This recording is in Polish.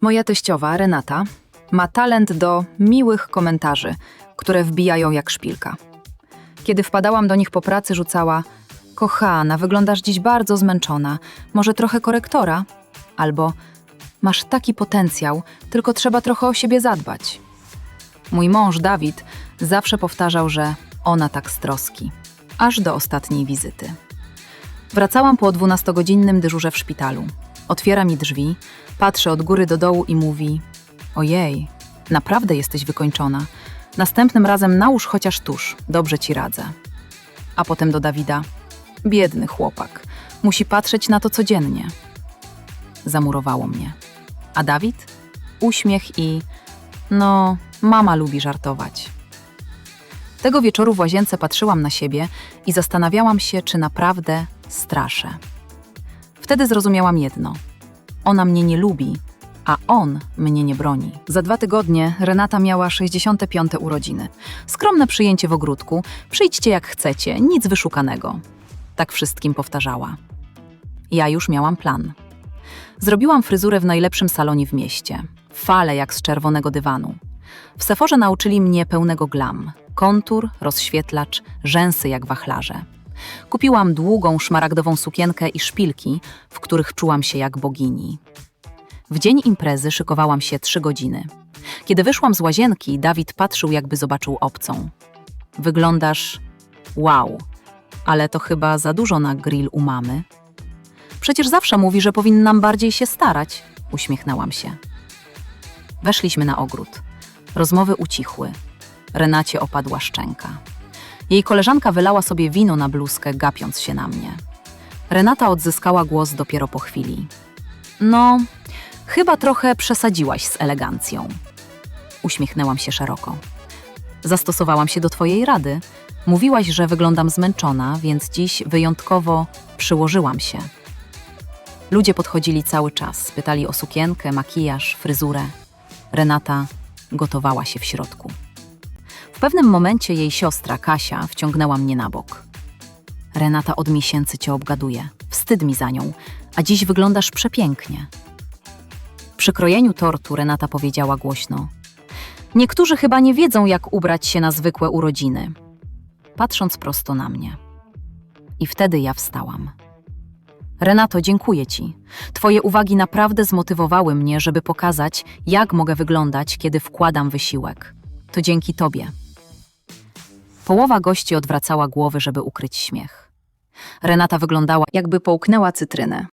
Moja teściowa, Renata, ma talent do miłych komentarzy, które wbijają jak szpilka. Kiedy wpadałam do nich po pracy, rzucała: Kochana, wyglądasz dziś bardzo zmęczona, może trochę korektora? Albo Masz taki potencjał, tylko trzeba trochę o siebie zadbać. Mój mąż, Dawid, zawsze powtarzał, że ona tak z troski, aż do ostatniej wizyty. Wracałam po 12-godzinnym dyżurze w szpitalu. Otwiera mi drzwi, patrzy od góry do dołu i mówi: Ojej, naprawdę jesteś wykończona. Następnym razem nałóż chociaż tusz, dobrze ci radzę. A potem do Dawida: Biedny chłopak, musi patrzeć na to codziennie. Zamurowało mnie. A Dawid? Uśmiech i no, mama lubi żartować. Tego wieczoru w łazience patrzyłam na siebie i zastanawiałam się, czy naprawdę straszę. Wtedy zrozumiałam jedno: ona mnie nie lubi, a on mnie nie broni. Za dwa tygodnie Renata miała 65. urodziny. Skromne przyjęcie w ogródku. Przyjdźcie jak chcecie, nic wyszukanego. Tak wszystkim powtarzała. Ja już miałam plan. Zrobiłam fryzurę w najlepszym salonie w mieście. Fale jak z czerwonego dywanu. W Seforze nauczyli mnie pełnego glam. Kontur, rozświetlacz, rzęsy jak wachlarze. Kupiłam długą, szmaragdową sukienkę i szpilki, w których czułam się jak bogini. W dzień imprezy szykowałam się trzy godziny. Kiedy wyszłam z łazienki, Dawid patrzył, jakby zobaczył obcą. Wyglądasz wow, ale to chyba za dużo na grill u mamy. Przecież zawsze mówi, że powinnam bardziej się starać. Uśmiechnęłam się. Weszliśmy na ogród. Rozmowy ucichły. Renacie opadła szczęka. Jej koleżanka wylała sobie wino na bluzkę, gapiąc się na mnie. Renata odzyskała głos dopiero po chwili. No, chyba trochę przesadziłaś z elegancją. Uśmiechnęłam się szeroko. Zastosowałam się do Twojej rady. Mówiłaś, że wyglądam zmęczona, więc dziś wyjątkowo przyłożyłam się. Ludzie podchodzili cały czas, pytali o sukienkę, makijaż, fryzurę. Renata gotowała się w środku. W pewnym momencie jej siostra, Kasia, wciągnęła mnie na bok. Renata od miesięcy cię obgaduje. Wstyd mi za nią, a dziś wyglądasz przepięknie. Przy krojeniu tortu Renata powiedziała głośno: Niektórzy chyba nie wiedzą, jak ubrać się na zwykłe urodziny. Patrząc prosto na mnie. I wtedy ja wstałam. Renato, dziękuję Ci. Twoje uwagi naprawdę zmotywowały mnie, żeby pokazać, jak mogę wyglądać, kiedy wkładam wysiłek. To dzięki Tobie. Połowa gości odwracała głowy, żeby ukryć śmiech. Renata wyglądała, jakby połknęła cytrynę.